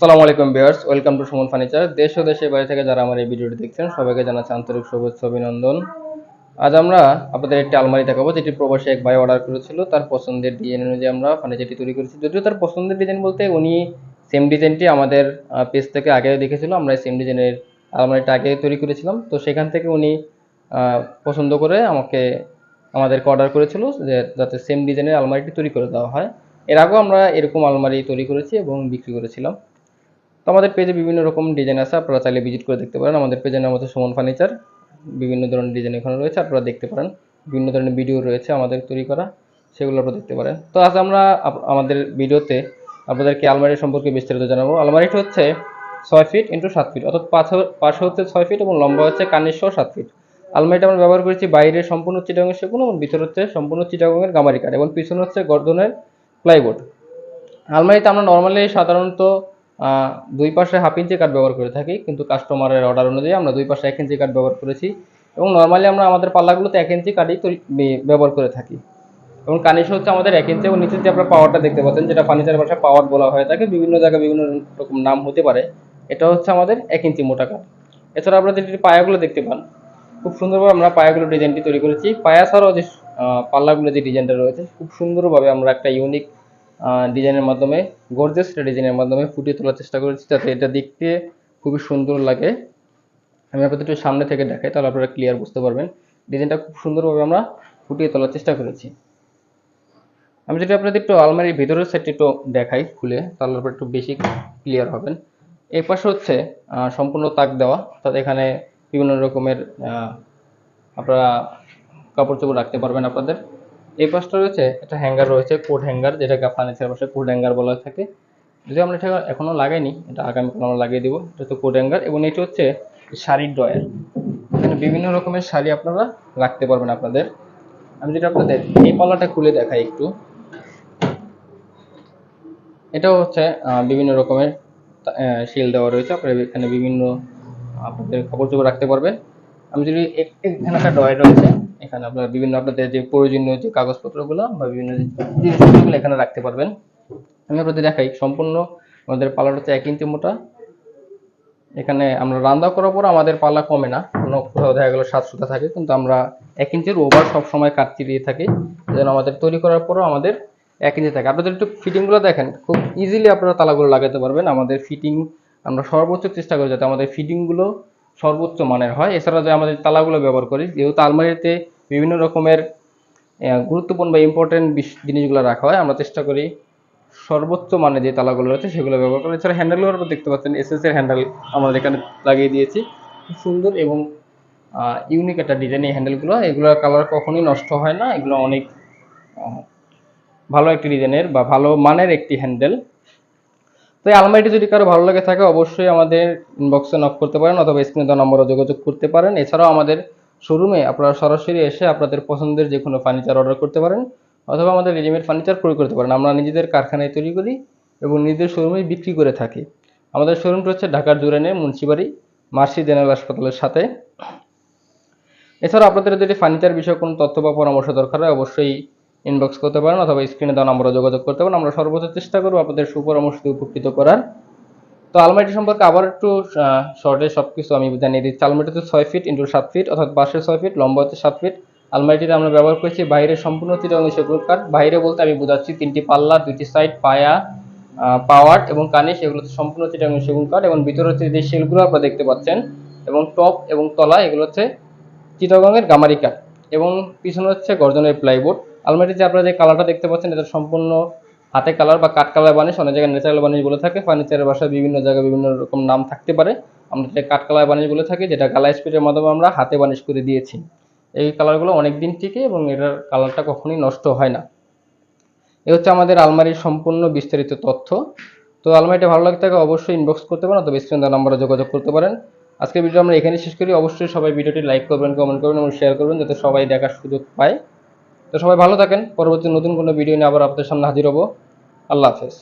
আসসালামু আলাইকুম viewers, welcome to Suman furniture. দেশ ও দেশের বাইরে থেকে যারা আমার এই ভিডিওটি দেখছেন, সবাইকে জানাচ্ছি আন্তরিক শুভেচ্ছা, অভিনন্দন। আজ আমরা আপনাদের একটি আলমারি দেখাবো, যেটি প্রবাসী এক ভাই অর্ডার করেছিল। তার পছন্দের ডিজাইন অনুযায়ী আমরা ফার্নিচারটি তৈরি করেছি। যদিও তার পছন্দের ডিজাইন বলতে উনি সেম ডিজাইনটি আমাদের পেজ থেকে আগে দেখেছিল। আমরা সেম ডিজাইনের আলমারিটা আগে তৈরি করেছিলাম। তো সেখান থেকে উনি পছন্দ করে আমাকে, আমাদেরকে অর্ডার করেছিল যে যাতে সেম ডিজাইনের আলমারিটি তৈরি করে দেওয়া হয়। এর আগেও আমরা এরকম আলমারি তৈরি করেছি এবং বিক্রি করেছিলাম। আমাদের পেজে বিভিন্ন রকম ডিজাইন আছে, আপনারা চাইলে ভিজিট করে দেখতে পারেন। আমাদের পেজের নাম হচ্ছে সুমন ফার্নিচার বিভিন্ন ধরনের ডিজাইন এখানে রয়েছে, আপনারা দেখতে পারেন। বিভিন্ন ধরনের ভিডিও রয়েছে আমাদের তৈরি করা, সেগুলো আপনারা দেখতে পারেন। তো আজ আমরা আমাদের ভিডিওতে আপনাদেরকে আলমারি সম্পর্কে বিস্তারিত জানাব। আলমারিটা হচ্ছে ছয় ফিট ইন্টু সাত ফিট অর্থাৎ পাশে হচ্ছে ছয় ফিট এবং লম্বা হচ্ছে কানিশশো সাত ফিট আলমারিটা আমরা ব্যবহার করেছি বাইরে সম্পূর্ণ চিটাগং সেগুন এবং ভিতরে হচ্ছে সম্পূর্ণ চিটাগংয়ের গামারি কাঠ এবং পিছনে হচ্ছে গর্দনের প্লাইবোর্ড আলমারিতে আমরা নর্মালি সাধারণত দুই পাশে হাফ ইঞ্চি কাঠ ব্যবহার করে থাকি, কিন্তু কাস্টমারের অর্ডার অনুযায়ী আমরা দুই পাশে এক ইঞ্চি কাঠ ব্যবহার করেছি। এবং নর্মালি আমরা আমাদের পাল্লাগুলোতে এক ইঞ্চি কাঠই ব্যবহার করে থাকি। এবং কানিশ হচ্ছে আমাদের এক ইঞ্চি এবং নিচে যে আপনার পাওয়ারটা দেখতে পাচ্ছেন, যেটা ফার্নিচার ভাষায় পাওয়ার বলা হয়ে থাকে, বিভিন্ন জায়গায় বিভিন্ন রকম নাম হতে পারে, এটা হচ্ছে আমাদের এক ইঞ্চি মোটা কাঠ এছাড়া আপনারা যে পায়াগুলো দেখতে পান, খুব সুন্দরভাবে আমরা পায়াগুলো ডিজাইনটি তৈরি করেছি। পায়া ছাড়াও যে পাল্লাগুলো যে ডিজাইনটা রয়েছে, খুব সুন্দরভাবে আমরা একটা ইউনিক ডিজাইনের মাধ্যমে গর্জেস ডিজাইনের মাধ্যমে ফুটিয়ে তোলার চেষ্টা করেছি যাতে এটা দেখতে খুবই সুন্দর লাগে। আমি আপনাদের একটু সামনে থেকে দেখাই, তাহলে আপনারা ক্লিয়ার বুঝতে পারবেন। ডিজাইনটা খুব সুন্দরভাবে আমরা ফুটিয়ে তোলার চেষ্টা করেছি। আমি যদি আপনাদের একটু আলমারির ভিতরের সাইডটি একটু দেখাই খুলে, তাহলে আপনারা একটু বেশি ক্লিয়ার হবেন। এই পাশে হচ্ছে সম্পূর্ণ তাক দেওয়া। অর্থাৎ এখানে বিভিন্ন রকমের আপনারা কাপড় চোপড় রাখতে পারবেন আপনাদের। এই পাশটা রয়েছে একটা হ্যাঙ্গার রয়েছে কোট হ্যাঙ্গার, যেটাকে ফার্নিচার পাশে কোট হ্যাঙ্গার বলা থাকে। যদি আমরা এটা এখনও লাগাইনি, এটা আগামীকাল আমরা লাগিয়ে দিব, এটা হচ্ছে কোট হ্যাঙ্গার এবং এটি হচ্ছে শাড়ির ড্রয়ার। এখানে বিভিন্ন রকমের শাড়ি আপনারা রাখতে পারবেন আপনাদের। আমি যেটা আপনাদের এই পাল্লাটা খুলে দেখাই একটু। এটাও হচ্ছে বিভিন্ন রকমের শিল দেওয়া রয়েছে, আপনারা এখানে বিভিন্ন, আপনাদের কাপড় চোপড় রাখতে পারবেন। আমি যদি এখানে একটা ড্রয়ার রয়েছে এখানে আপনার বিভিন্ন আপনাদের যে প্রয়োজনীয় যে কাগজপত্রগুলো বা বিভিন্ন জিনিসপত্রগুলো এখানে রাখতে পারবেন। আমি আপনাদের দেখাই, সম্পূর্ণ আমাদের পাল্লাটা হচ্ছে এক ইঞ্চি মোটা। এখানে আমরা রান্না করার পর আমাদের পাল্লা কমে না, কোনো কোথাও দেখা গেলো সাত সুতা থাকে, কিন্তু আমরা এক ইঞ্চির ওভার সব সময় কাটতে দিয়ে থাকি। যেন আমাদের তৈরি করার পরও আমাদের এক ইঞ্চি থাকে। আপনাদের একটু ফিটিংগুলো দেখেন, খুব ইজিলি আপনারা তালাগুলো লাগাতে পারবেন। আমাদের ফিটিং আমরা সর্বোচ্চ চেষ্টা করি যাতে আমাদের ফিটিংগুলো সর্বোচ্চ মানের হয়। এছাড়া যে আমাদের তালাগুলো ব্যবহার করি, যেহেতু আলমারিতে বিভিন্ন রকমের গুরুত্বপূর্ণ বা ইম্পর্টেন্ট জিনিসগুলো রাখা হয়, আমরা চেষ্টা করি সর্বোচ্চ মানে যে তালাগুলো রয়েছে সেগুলো ব্যবহার করি এছাড়া হ্যান্ডেলগুলো আপনারা দেখতে পাচ্ছেন এসএস এর হ্যান্ডেল আমরা এখানে লাগিয়ে দিয়েছি। খুব সুন্দর এবং ইউনিক একটা ডিজাইন এই হ্যান্ডেলগুলো এগুলোর কালার কখনোই নষ্ট হয় না। এগুলো অনেক ভালো একটি ডিজাইনের বা ভালো মানের একটি হ্যান্ডেল তো এই আলমারিটি যদি কারও ভালো লাগে থাকে, অবশ্যই আমাদের ইনবক্সে নক করতে পারেন অথবা স্ক্রিনে দেওয়া নম্বরে যোগাযোগ করতে পারেন। এছাড়াও আমাদের শোরুমে আপনারা সরাসরি এসে আপনাদের পছন্দের যে কোনো ফার্নিচার অর্ডার করতে পারেন অথবা আমাদের রেডিমেড ফার্নিচার ক্রয় করতে পারেন। আমরা নিজেদের কারখানায় তৈরি করি এবং নিজেদের শোরুমে বিক্রি করে থাকি। আমাদের শোরুমটা হচ্ছে ঢাকার জুরানে মুন্সিবাড়ি, মার্সি জেনারেল হাসপাতালের সাথে। এছাড়া আপনাদের যদি ফার্নিচার বিষয়ে কোনো তথ্য বা পরামর্শ দরকার হয়, অবশ্যই ইনবক্স করতে পারেন অথবা স্ক্রিনে দেওয়া নম্বরে যোগাযোগ করতে পারেন। আমরা সর্বোচ্চ চেষ্টা করব আপনাদের সুপরামর্শ উপকৃত করার। তো আলমারিটি সম্পর্কে আবার একটু শর্টে সব কিছু আমি জানিয়ে দিচ্ছি। আলমারিটি হচ্ছে ছয় ফিট ইন্টু সাত ফিট অর্থাৎ বাসে ছয় ফিট লম্বা হচ্ছে সাত ফিট আলমারিটিতে আমরা ব্যবহার করেছি বাইরে সম্পূর্ণ চিরঙ্গ সেগুন কাঠ বাইরে বলতে আমি বোঝাচ্ছি তিনটি পাল্লা, দুইটি সাইড পায়া পাওয়ার এবং এগুলো হচ্ছে সম্পূর্ণ চিটাঙ্গ সেগুন কাঠ এবং ভিতরে হচ্ছে যে শেলগুলো আপনারা দেখতে পাচ্ছেন এবং টপ এবং তলা এগুলো হচ্ছে চিটাগংয়ের গামারি কাঠ এবং পিছনে হচ্ছে গর্জনের প্লাইবোর্ড আলমারিতে আপনারা যে কালারটা দেখতে পাচ্ছেন, এটা সম্পূর্ণ হাতে কালার বা কাঠ কালার বানিশ, অনেক জায়গায় ন্যাচারাল বানিশ বলে থাকে। ফার্নিচারের বাসায় বিভিন্ন জায়গায় বিভিন্ন রকম নাম থাকতে পারে। আমরা যেটা কাঠ কালার বানিশ বলে থাকি, যেটা গালা স্পিডের মাধ্যমে আমরা হাতে বানিশ করে দিয়েছি। এই কালারগুলো অনেক দিন টিকে এবং এটার কালারটা কখনোই নষ্ট হয় না। এ হচ্ছে আমাদের আলমারির সম্পূর্ণ বিস্তারিত তথ্য। তো আলমারিটা ভালো লাগতে থাকে অবশ্যই ইনবক্স করতে পারেন অথবা স্ক্রিন দেওয়া নম্বরে যোগাযোগ করতে পারেন। আজকের ভিডিও আমরা এখানে শেষ করি। অবশ্যই সবাই ভিডিওটি লাইক করবেন কমেন্ট করবেন এবং শেয়ার করবেন, যাতে সবাই দেখার সুযোগ পায়। তো সবাই ভালো থাকেন। পরবর্তী নতুন কোনো ভিডিও নিয়ে আবার আপনাদের সামনে হাজির হব। আল্লাহ হাফেজ।